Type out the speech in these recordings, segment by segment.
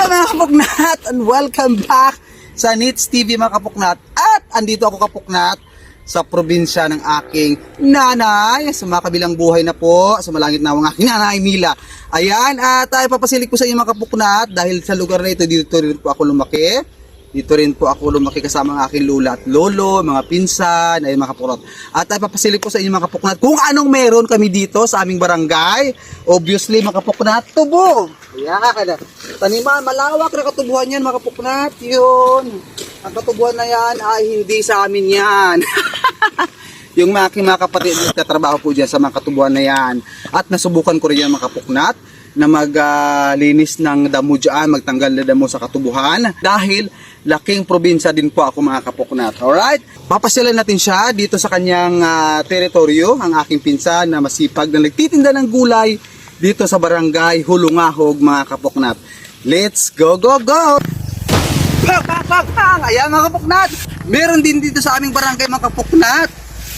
Hello mga kapuknat and welcome back sa Nits TV mga kapuknat. At andito ako kapuknat sa probinsya ng aking nanay sa mga kabilang buhay na po sa malangit na ang aking nanay Mila. Ayan, at uh, ipapasilik ko sa inyo mga kapuknat dahil sa lugar na ito dito rin po ako lumaki. Dito rin po ako lumaki kasama ang aking lula at lolo, mga pinsan, ay mga kapuknat. At ipapasilip ko sa inyo mga kapuknat kung anong meron kami dito sa aming barangay. Obviously mga kapuknat, tubo. Ayan, taniman, malawak na katubuhan yan mga kapuknat. Yun, ang katubuhan na yan ay hindi sa amin yan. yung mga aking mga kapatid na katrabaho po dyan sa mga katubuhan na yan. At nasubukan ko rin yan mga kapuknat na maglinis ng damo dyan, magtanggal na damo sa katubuhan dahil laking probinsya din po ako mga kapuknat. Alright? Papasyalan natin siya dito sa kanyang ah, teritoryo, ang aking pinsan na masipag na nagtitinda ng gulay dito sa barangay Hulungahog mga kapuknat. Let's go, go, go! Bang, bang, bang, bang! Ayan mga kapuknat! Meron din dito sa aming barangay mga kapuknat.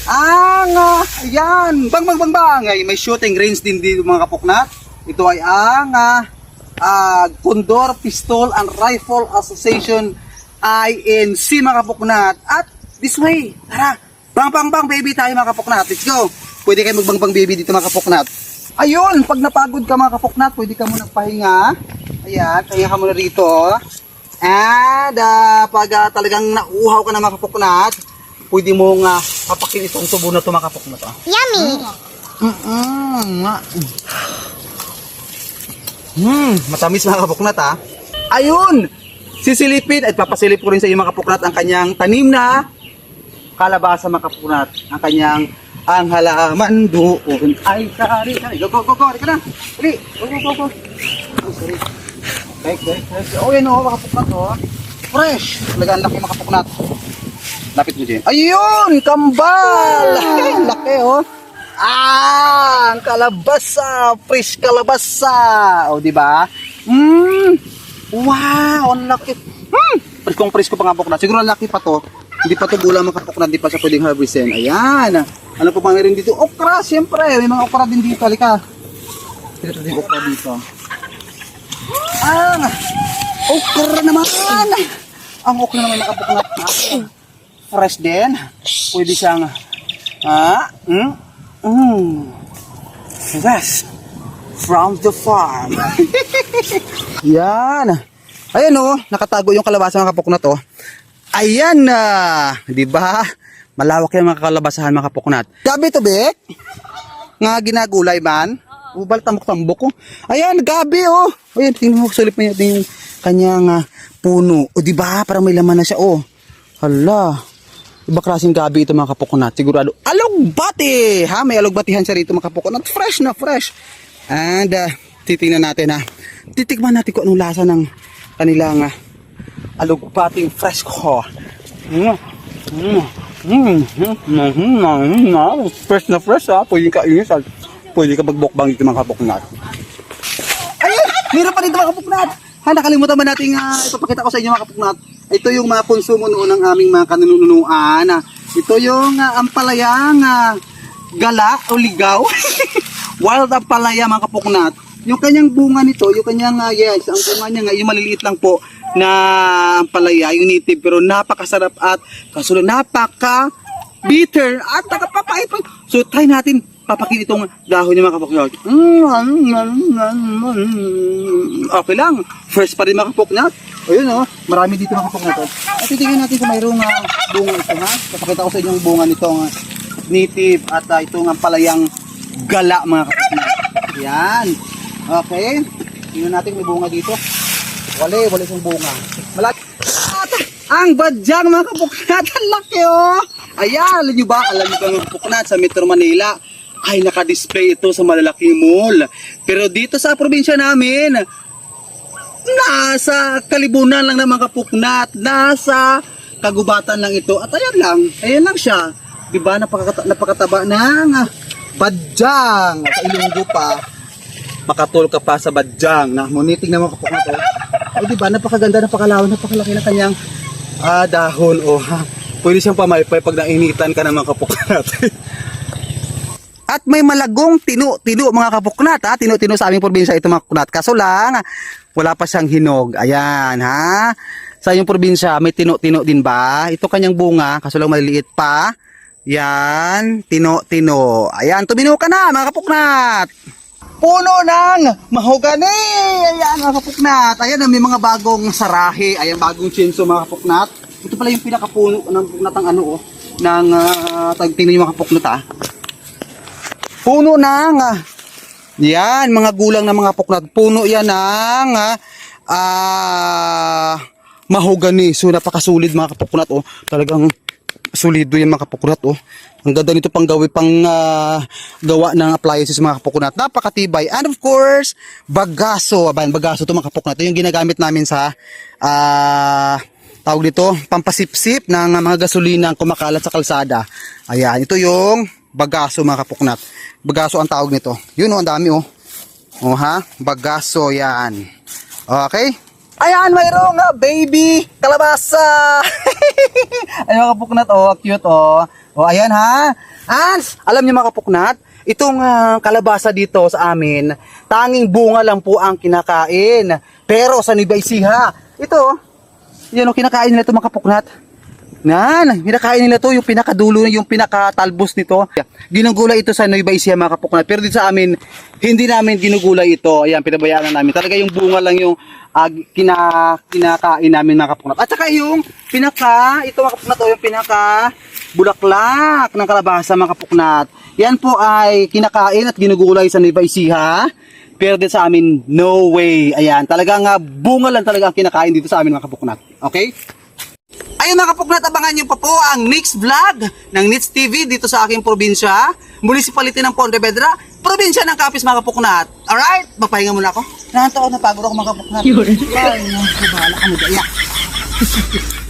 Ang, ah, ayan, bang, bang, bang, bang! Ay, may shooting range din dito mga kapuknat. Ito ay ang ah, ah, Condor Pistol and Rifle Association INC mga kapuknat. At this way, tara, bang, bang, bang, baby tayo mga kapuknat. Let's go! Pwede kayo magbang, bang, baby dito mga kapuknat. Ayun, pag napagod ka mga kapuknat, pwede ka muna pahinga. Ayan, kaya ka muna rito. And ah, pag ah, talagang nauuhaw ka na mga kapuknat, pwede mo nga papakin itong tubo na ito mga kapuknat. ah. Yummy! Mm-mm. nga. Hmm, matamis mga kapuknat ha. Ayun! Sisilipin at papasilip ko rin sa inyo mga kapuknat ang kanyang tanim na kalabasa mga kapuknat. Ang kanyang ang halaman doon ay kari kari. Go, go, go, go. Halika na. Dali. Go, go, go, go. Oh, sorry. Okay, okay, okay. Oh, yan o, mga kapuknat o. Fresh. Talaga ang laki mga kapuknat. Lapit mo dyan. Ayun! Kambal! Ang laki oh. Ah, ang kalabasa, fresh kalabasa. O, di ba? Mm. Wow, ang laki. Hmm. Preskong presko pa nga po Siguro ang laki pa to. Hindi pa to bulang makapokna, hindi pa siya pwedeng harvestin. Ayan. Ano pa pa meron dito? Okra, siyempre. May mga okra din dito. Halika. Dito din okra dito. Ah, okra naman. Ang okra naman nakapoknat. Fresh din. Pwede siyang, ah, mm, mm, fresh from the farm. Yan. Ayan oh, nakatago yung kalabasa mga kapok na to. Ayan na, 'di ba? Malawak yung mga kalabasahan mga kapuknat. Gabi to, Bek? Nga ginagulay man? Ubal tambok-tambok ko. Ayan, gabi oh. Ayan, tingnan mo, sulip mo natin yung kanyang ah, puno. O, di ba? Parang may laman na siya, oh. Hala. Iba klaseng gabi ito mga kapuknat. Sigurado. Alugbati! Ha? May alugbatihan siya rito mga kapuknat. Fresh na fresh. And, ah, titingnan natin ha. Titikman natin kung anong lasa ng kanilang ah, alugbating fresh ko. Mm. Mm. Mm. Mm. Mm. Fresh na fresh ha. Pwede ka inis. Pwede ka magbukbang dito mga kapuknat. Ayun! Meron pa dito mga kapuknat! Ha, nakalimutan ba natin uh, ipapakita ko sa inyo mga kapuknat? Ito yung mga konsumo noon ng aming mga kanununuan. ah. Ito yung uh, ampalayang ah, gala o ligaw. Wild ampalaya mga kapuknat. Yung kanyang bunga nito, yung kanyang, ah, yes, ang bunga niya nga, yung maliliit lang po na ampalaya, yung native, pero napakasarap at kasunod, napaka bitter at nakapapait pa. So, try natin papakin itong dahon niya mga kapuknat. Mm, Okay lang. First pa rin mga kapuknat. Ayun oh, marami dito mga kapuknat. oh. At titingnan natin kung mayroong ah, bunga ito ha. Papakita ko sa inyo yung bunga nitong ah, native at uh, itong ang palayang gala mga kapuknat. Yan. Okay. Tingnan natin may bunga dito. Wala, wala itong bunga. Malaki. Ang badyang mga kapuknat, ang laki oh. Ayan, alam nyo ba? Alam nyo ba mga kapuknat sa Metro Manila? Ay, nakadisplay ito sa malalaking mall. Pero dito sa probinsya namin, nasa kalibunan lang ng mga kapuknat, nasa kagubatan lang ito. At ayan lang, ayan lang siya. Diba, napakata, napakataba ng badyang. Sa ilunggo pa, makatul ka pa sa badyang na muniting na mga kapuknat. Oh. O diba, napakaganda, napakalawan, napakalaki na kanyang ah, dahon. Oh, ha. Pwede siyang pamaypay pag nainitan ka mga kapuknat. At may malagong tino-tino mga kapuknat ha. Tino-tino sa aming probinsya ito mga kapuknat. Kaso lang, wala pa siyang hinog. Ayan ha. Sa inyong probinsya, may tino-tino din ba? Ito kanyang bunga, kaso lang maliliit pa. Yan, tino-tino. Ayan, tumino ka na mga kapuknat. Puno ng mahogani. Ayan mga kapuknat. Ayan, may mga bagong sarahe. Ayan, bagong chinso mga kapuknat. Ito pala yung pinakapuno ng puknatang ano oh. Ng, uh, tingnan yung mga kapuknat ah. Puno ng, ah, yan, mga gulang ng mga puknat. Puno yan ng, ah, ah, mahogani. So, napakasulit mga kapuknat, oh. Talagang solido yan mga kapuknat, oh. Ang ganda nito pang gawin, pang ah, gawa ng appliances mga kapuknat. Napakatibay. And of course, bagaso. Aban, bagaso to mga kapuknat. Ito yung ginagamit namin sa, ah, tawag dito, pampasipsip ng mga gasolina ang kumakalat sa kalsada. Ayan, ito yung bagaso mga kapuknat. Bagaso ang tawag nito. Yun oh, ang dami oh. Oh ha, bagaso yan. Okay? Ayan, mayroong nga baby kalabasa. Ayun kapuknat oh, cute oh. Oh, ayan ha. Ans, alam niyo mga kapuknat, itong ah, kalabasa dito sa amin, tanging bunga lang po ang kinakain. Pero sa Nueva Ecija, ito, oh, yan o, kinakain nila ito mga kapuknat. Nan, kinakain nila to yung pinakadulo, yung pinakatalbos nito. Ginugulay ito sa Nueva Ecija mga kapuknat. Pero dito sa amin, hindi namin ginugulay ito. Ayan, pinabayaan na namin. Talaga yung bunga lang yung ah, kina, kinakain namin mga kapuknat. At saka yung pinaka, ito mga kapuknat, yung pinaka bulaklak ng kalabasa mga kapuknat. Yan po ay kinakain at ginugulay sa Nueva Ecija. Pero dito sa amin, no way. Ayan, talagang uh, bunga lang talaga ang kinakain dito sa amin mga kapuknat. Okay? Ayun mga kapuknat, abangan niyo pa po ang next vlog ng Nits TV dito sa aking probinsya, municipality ng Pontevedra, probinsya ng Capiz mga kapuknat. Alright? Magpahinga muna ako. Nanto ako, napagod ako mga kapuknat. Ay, naku, bahala ka mo. Yeah.